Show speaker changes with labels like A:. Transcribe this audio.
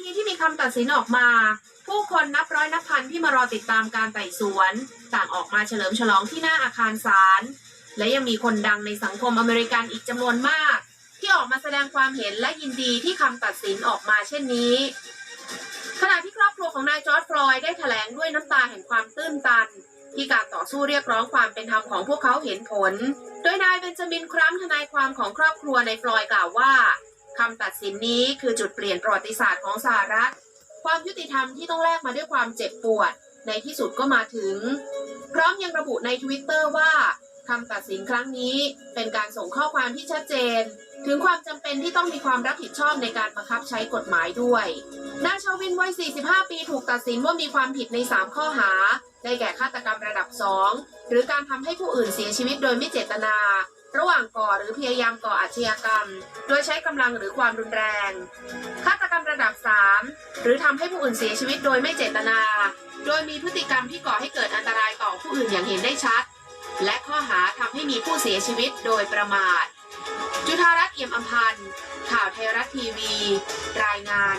A: ทีที่มีคำตัดสินออกมา ผู้คนนับร้อยนับพันที่มารอติดตามการไต่สวน ต่างออกมาเฉลิมฉลองที่หน้าอาคารศาลและยังมีคนดังในสังคมอเมริกันอีกจำนวนมาก ที่ออกมาแสดงความเห็นและยินดีที่คำตัดสินออกมาเช่นนี้ ขณะที่ครอบครัวของนายจอร์จฟลอยได้แถลงด้วยน้ำตาแห่งความตื้นตัน ที่การต่อสู้เรียกร้องความเป็นธรรมของพวกเขาเห็นผล โดยนายเบนจามินครัมทนายความของครอบครัวในฟลอยกล่าวว่า คำตัดสินนี้คือจุดเปลี่ยนประวัติศาสตร์ของสหรัฐ ความยุติธรรมที่ต้องแลกมาด้วยความเจ็บปวด ในที่สุดก็มาถึง พร้อมยังระบุในทวิตเตอร์ว่าคำตัดสินครั้งนี้เป็นการส่งข้อความที่ชัดเจน ถึงความจำเป็นที่ต้องมีความรับผิดชอบในการบังคับใช้กฎหมายด้วยนายชาวินวัย 45 ปีถูกตัดสินว่ามีความผิดใน 3 ข้อหา ได้แก่ฆาตกรรมระดับ 2 หรือการทำให้ผู้อื่นเสียชีวิตโดยไม่เจตนา ระหว่างก่อหรือพยายามก่ออาชญากรรม โดยใช้กำลังหรือความรุนแรง ฆาตกรรมระดับ 3 หรือทำให้ผู้อื่นเสียชีวิตโดยไม่เจตนา โดยมีพฤติกรรมที่ก่อให้เกิดอันตรายต่อผู้อื่นอย่างเห็นได้ชัด และข้อหาทำให้มีผู้เสียชีวิตโดยประมาท จุธารัตน์เอี่ยมอำพันธ์ข่าวไทยรัฐทีวี รายงาน